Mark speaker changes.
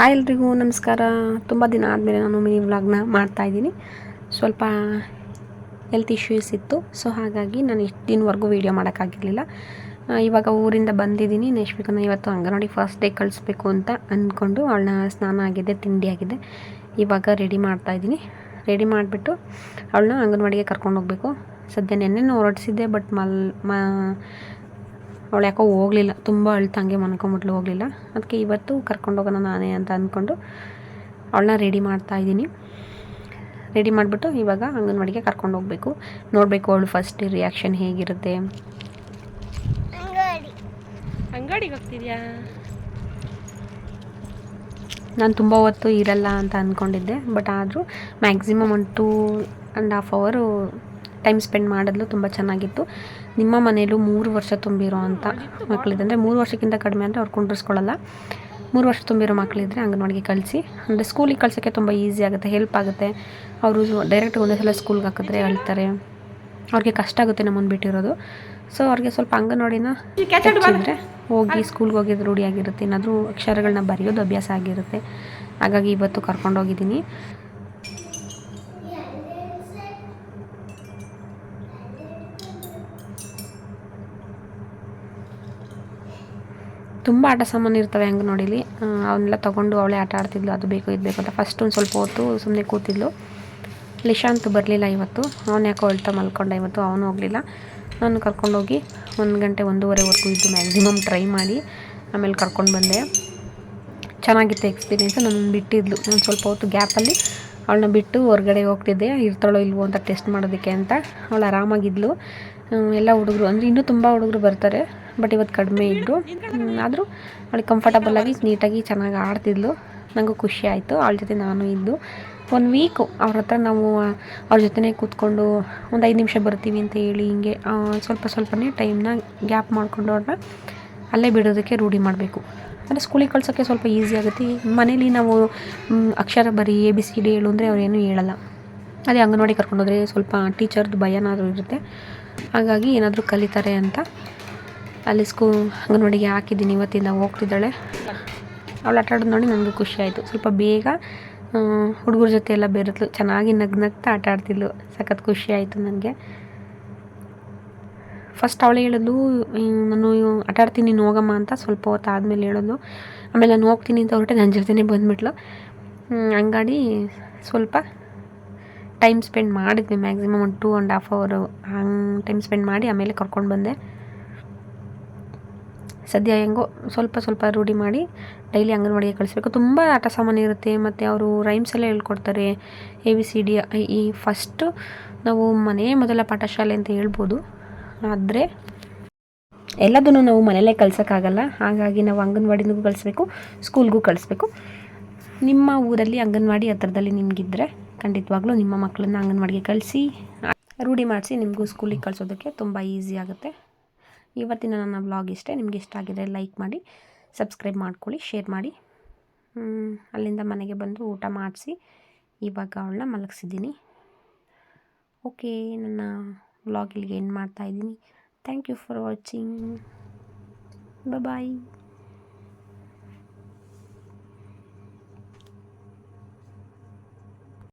Speaker 1: Hi ಎಲ್ರಿಗೂ, ನಮಸ್ಕಾರ. ತುಂಬ ದಿನ ಆದಮೇಲೆ ನಾನು ಮಿನಿ ವ್ಲಾಗ್ನ ಮಾಡ್ತಾಯಿದ್ದೀನಿ ಸ್ವಲ್ಪ ಹೆಲ್ತ್ ಇಶ್ಯೂಸ್ ಇತ್ತು. ಸೊ ಹಾಗಾಗಿ ನಾನು ಇಷ್ಟು ದಿನವರೆಗೂ ವೀಡಿಯೋ ಮಾಡೋಕ್ಕಾಗಿರಲಿಲ್ಲ ಇವಾಗ ಊರಿಂದ ಬಂದಿದ್ದೀನಿ. ನೆಕ್ಸ್ಟ್ ಇವತ್ತು ಅಂಗನವಾಡಿ ಫಸ್ಟ್ ಡೇ ಕಳಿಸ್ಬೇಕು ಅಂತ ಅಂದ್ಕೊಂಡು ಅವಳನ್ನ ಸ್ನಾನ ಆಗಿದೆ, ತಿಂಡಿ ಆಗಿದೆ. ಇವಾಗ ರೆಡಿ ಮಾಡ್ತಾಯಿದ್ದೀನಿ ರೆಡಿ ಮಾಡಿಬಿಟ್ಟು ಅವಳನ್ನ ಅಂಗನವಾಡಿಗೆ ಕರ್ಕೊಂಡು ಹೋಗಬೇಕು. ಸದ್ಯ ನೆನ್ನೆನೂ ಹೊರಡಿಸಿದ್ದೆ ಬಟ್ ಮಲ್ ಮ ಅವಳು ಯಾಕೋ ಹೋಗಲಿಲ್ಲ ತುಂಬ ಅಳ್ತಂಗೆ ಮನ್ಕೊಂಬಿಟ್ಲು ಹೋಗಲಿಲ್ಲ. ಅದಕ್ಕೆ ಇವತ್ತು ಕರ್ಕೊಂಡೋಗೋಣ ನಾನೇ ಅಂತ ಅಂದ್ಕೊಂಡು ಅವಳನ್ನ ರೆಡಿ ಮಾಡ್ತಾ ಇದ್ದೀನಿ. ರೆಡಿ ಮಾಡಿಬಿಟ್ಟು ಇವಾಗ ಅಂಗನವಾಡಿಗೆ ಕರ್ಕೊಂಡು ಹೋಗಬೇಕು. ನೋಡಬೇಕು ಅವಳು ಫಸ್ಟ್ ರಿಯಾಕ್ಷನ್ ಹೇಗಿರುತ್ತೆ. ಅಂಗಡಿಗೆ ಹೋಗ್ತಿದ್ಯಾ? ನಾನು ತುಂಬ ಹೊತ್ತು ಇರಲ್ಲ ಅಂತ ಅಂದ್ಕೊಂಡಿದ್ದೆ ಬಟ್ ಆದರೂ ಮ್ಯಾಕ್ಸಿಮಮ್ ಒಂದು ಟೂ ಆ್ಯಂಡ್ ಹಾಫ್ ಅವರು ಟೈಮ್ ಸ್ಪೆಂಡ್ ಮಾಡಿದ್ಲು ತುಂಬ ಚೆನ್ನಾಗಿತ್ತು. ನಿಮ್ಮ ಮನೆಯಲ್ಲೂ ಮೂರು ವರ್ಷ ತುಂಬಿರೋ ಅಂಥ ಮಕ್ಕಳಿದೆ ಅಂದರೆ ಮೂರು ವರ್ಷಕ್ಕಿಂತ ಕಡಿಮೆ ಅಂದರೆ ಅವ್ರು ಕುಂಡ್ರಿಸ್ಕೊಳ್ಳಲ್ಲ. ಮೂರು ವರ್ಷ ತುಂಬಿರೋ ಮಕ್ಕಳಿದ್ರೆ ಅಂಗನವಾಡಿಗೆ ಕಳಿಸಿ. ಅಂದರೆ ಸ್ಕೂಲಿಗೆ ಕಳ್ಸೋಕ್ಕೆ ತುಂಬ ಈಸಿ ಆಗುತ್ತೆ ಹೆಲ್ಪ್ ಆಗುತ್ತೆ. ಅವರು ಡೈರೆಕ್ಟ್ ಒಂದೇ ಸಲ ಸ್ಕೂಲ್ಗೆ ಹಾಕಿದ್ರೆ ಅಳ್ತಾರೆ ಅವ್ರಿಗೆ ಕಷ್ಟ ಆಗುತ್ತೆ ನಮ್ಮನ್ನು ಬಿಟ್ಟಿರೋದು. ಸೊ ಅವ್ರಿಗೆ ಸ್ವಲ್ಪ ಅಂಗನವಾಡಿನ ಅಂದರೆ ಹೋಗಿ ಸ್ಕೂಲ್ಗೆ ಹೋಗಿದ್ದು ರೂಢಿಯಾಗಿರುತ್ತೆ ಏನಾದರೂ ಅಕ್ಷರಗಳನ್ನ ಬರೆಯೋದು ಅಭ್ಯಾಸ ಆಗಿರುತ್ತೆ. ಹಾಗಾಗಿ ಇವತ್ತು ಕರ್ಕೊಂಡೋಗಿದ್ದೀನಿ ತುಂಬ ಆಟ ಸಾಮಾನು ಇರ್ತವೆ ಅಂಗನವಾಡಿಲಿ ಅವನ್ನೆಲ್ಲ ತೊಗೊಂಡು ಅವಳೇ ಆಟ ಆಡ್ತಿದ್ಲು. ಅದು ಬೇಕು ಇದು ಬೇಕು ಅಂತ ಫಸ್ಟ್ ಒಂದು ಸ್ವಲ್ಪ ಹೊತ್ತು ಸುಮ್ಮನೆ ಕೂತಿದ್ಲು. ಲಿಶಾಂತ್ ಬರಲಿಲ್ಲ ಇವತ್ತು. ಅವನು ಯಾಕೋ ಅಳ್ತಾ ಮಲ್ಕೊಂಡ ಇವತ್ತು, ಅವನು ಹೋಗಲಿಲ್ಲ. ನಾನು ಕರ್ಕೊಂಡೋಗಿ ಒಂದು ಗಂಟೆ ಒಂದೂವರೆವರೆಗೂ ಇದ್ದು ಮ್ಯಾಕ್ಸಿಮಮ್ ಟ್ರೈ ಮಾಡಿ, ಆಮೇಲೆ ಕರ್ಕೊಂಡು ಬಂದೆ. ಚೆನ್ನಾಗಿತ್ತು ಎಕ್ಸ್ಪೀರಿಯೆನ್ಸ್ ನಾನು ಬಿಟ್ಟಿದ್ಲು. ನಾನು ಸ್ವಲ್ಪ ಹೊತ್ತು ಗ್ಯಾಪಲ್ಲಿ ಅವಳನ್ನ ಬಿಟ್ಟು ಹೊರಗಡೆ ಹೋಗ್ತಿದ್ದೆ. ಇರ್ತಾಳೋ ಇಲ್ವೋ ಅಂತ ಟೆಸ್ಟ್ ಮಾಡೋದಕ್ಕೆ ಅಂತ. ಅವಳು ಆರಾಮಾಗಿದ್ಲು. ಎಲ್ಲ ಹುಡುಗರು, ಅಂದರೆ ಇನ್ನೂ ತುಂಬ ಹುಡುಗರು ಬರ್ತಾರೆ. ಬಟ್ ಇವತ್ತು ಕಡಿಮೆ ಇದ್ದು ಆದರೂ ಅವಳಿಗೆ ಕಂಫರ್ಟಬಲಾಗಿ ನೀಟಾಗಿ ಚೆನ್ನಾಗಿ ಆಡ್ತಿದ್ಲು. ನನಗೂ ಖುಷಿ ಆಯಿತು. ಅವಳ ಜೊತೆ ನಾನು ಇದ್ದು. ಒಂದು ವೀಕು ಅವ್ರ ಹತ್ರ ನಾವು, ಅವ್ರ ಜೊತೆನೇ ಕೂತ್ಕೊಂಡು ಒಂದು ಐದು ನಿಮಿಷ ಬರ್ತೀವಿ ಅಂತ ಹೇಳಿ ಹಿಂಗೆ ಸ್ವಲ್ಪ ಸ್ವಲ್ಪನೇ ಟೈಮ್ನ ಗ್ಯಾಪ್ ಮಾಡಿಕೊಂಡು ಅವ್ರನ್ನ ಅಲ್ಲೇ ಬಿಡೋದಕ್ಕೆ ರೂಢಿ ಮಾಡಬೇಕು. ಅಂದರೆ ಸ್ಕೂಲಿಗೆ ಕಳ್ಸೋಕ್ಕೆ ಸ್ವಲ್ಪ ಈಸಿ ಆಗುತ್ತೆ. ಮನೇಲಿ ನಾವು ಅಕ್ಷರ ಬರೀ ಎ ಬಿ ಸಿ ಡಿ ಹೇಳು ಅಂದರೆ ಅವ್ರೇನು ಹೇಳಲ್ಲ. ಅದೇ ಅಂಗನವಾಡಿ ಕರ್ಕೊಂಡೋದ್ರೆ ಸ್ವಲ್ಪ ಟೀಚರ್ದು ಭಯನಾದರೂ ಇರುತ್ತೆ. ಹಾಗಾಗಿ ಏನಾದರೂ ಕಲಿತಾರೆ ಅಂತ ಅಲ್ಲಿ ಸ್ಕೂ ಅಂಗನವಾಡಿಗೆ ಹಾಕಿದ್ದೀನಿ, ಇವತ್ತಿಂದ ಹೋಗ್ತಿದ್ದಾಳೆ. ಅವಳು ಆಟ ಆಡೋದು ನೋಡಿ ನನಗೆ ಖುಷಿ ಆಯಿತು. ಸ್ವಲ್ಪ ಬೇಗ ಹುಡುಗರ ಜೊತೆ ಎಲ್ಲ ಬೇರೆತ್ಲು ಚೆನ್ನಾಗಿ ನಗ್ ನಗ್ತಾ ಆಟ ಆಡ್ತಿದ್ಲು ಸಖತ್ ಖುಷಿ ಆಯಿತು ನನಗೆ. ಫಸ್ಟ್ ಅವಳು ಹೇಳೋದು ನಾನು ಆಟ ಆಡ್ತೀನಿ ನೀನು ಹೋಗಮ್ಮ ಅಂತ ಸ್ವಲ್ಪ ಹೊತ್ತು ಆದಮೇಲೆ ಹೇಳೋದು. ಆಮೇಲೆ ನಾನು ಹೋಗ್ತೀನಿ ಅಂತ ಹೊರಟೆ ನನ್ನ ಜೊತೆನೇ ಬಂದುಬಿಟ್ಲು. ಹಂಗಾಗಿ ಸ್ವಲ್ಪ ಟೈಮ್ ಸ್ಪೆಂಡ್ ಮಾಡಿದ್ವಿ ಮ್ಯಾಕ್ಸಿಮಮ್ ಒಂದು ಟೂ ಆ್ಯಂಡ್ ಹಾಫ್ ಅವರು ಹಂಗೆ ಟೈಮ್ ಸ್ಪೆಂಡ್ ಮಾಡಿ ಆಮೇಲೆ ಕರ್ಕೊಂಡು ಬಂದೆ. ಸದ್ಯ ಹೆಂಗೋ ಸ್ವಲ್ಪ ಸ್ವಲ್ಪ ರೂಢಿ ಮಾಡಿ ಡೈಲಿ ಅಂಗನವಾಡಿಗೆ ಕಳಿಸ್ಬೇಕು. ತುಂಬ ಆಟ ಸಾಮಾನು ಇರುತ್ತೆ, ಮತ್ತು ಅವರು ರೈಮ್ಸ್ ಎಲ್ಲ ಹೇಳ್ಕೊಡ್ತಾರೆ ಎ ವಿ ಸಿ ಡಿ ಈ ಫಸ್ಟು ನಾವು ಮನೆ ಮೊದಲ ಪಾಠಶಾಲೆ ಅಂತ ಹೇಳ್ಬೋದು. ಆದರೆ ಎಲ್ಲದನ್ನು ನಾವು ಮನೆಯಲ್ಲೇ ಕಳ್ಸೋಕ್ಕಾಗಲ್ಲ ಹಾಗಾಗಿ ನಾವು ಅಂಗನವಾಡಿನಿಗೂ ಕಳಿಸ್ಬೇಕು ಸ್ಕೂಲ್ಗೂ ಕಳಿಸ್ಬೇಕು ನಿಮ್ಮ ಊರಲ್ಲಿ ಅಂಗನವಾಡಿ ಹತ್ರದಲ್ಲಿ ನಿಮಗಿದ್ರೆ ಖಂಡಿತವಾಗ್ಲೂ ನಿಮ್ಮ ಮಕ್ಕಳನ್ನ ಅಂಗನವಾಡಿಗೆ ಕಳಿಸಿ, ರೂಢಿ ಮಾಡಿಸಿ ನಿಮಗೂ ಸ್ಕೂಲಿಗೆ ಕಳಿಸೋದಕ್ಕೆ ತುಂಬ ಈಸಿ ಆಗುತ್ತೆ. ಇವತ್ತಿನ ನನ್ನ ವ್ಲಾಗ್ ಇಷ್ಟೇ. ನಿಮಗೆ ಇಷ್ಟ ಆಗಿದೆ ಲೈಕ್ ಮಾಡಿ ಸಬ್ಸ್ಕ್ರೈಬ್ ಮಾಡ್ಕೊಳ್ಳಿ ಶೇರ್ ಮಾಡಿ. ಅಲ್ಲಿಂದ ಮನೆಗೆ ಬಂದು ಊಟ ಮಾಡಿಸಿ, ಇವಾಗ ಅವಳನ್ನ ಮಲಗಿಸಿದ್ದೀನಿ. ಓಕೆ ನನ್ನ ವ್ಲಾಗ್ ಇಲ್ಲಿಗೆ ಏನು ಮಾಡ್ತಾಯಿದ್ದೀನಿ thank you for watching bye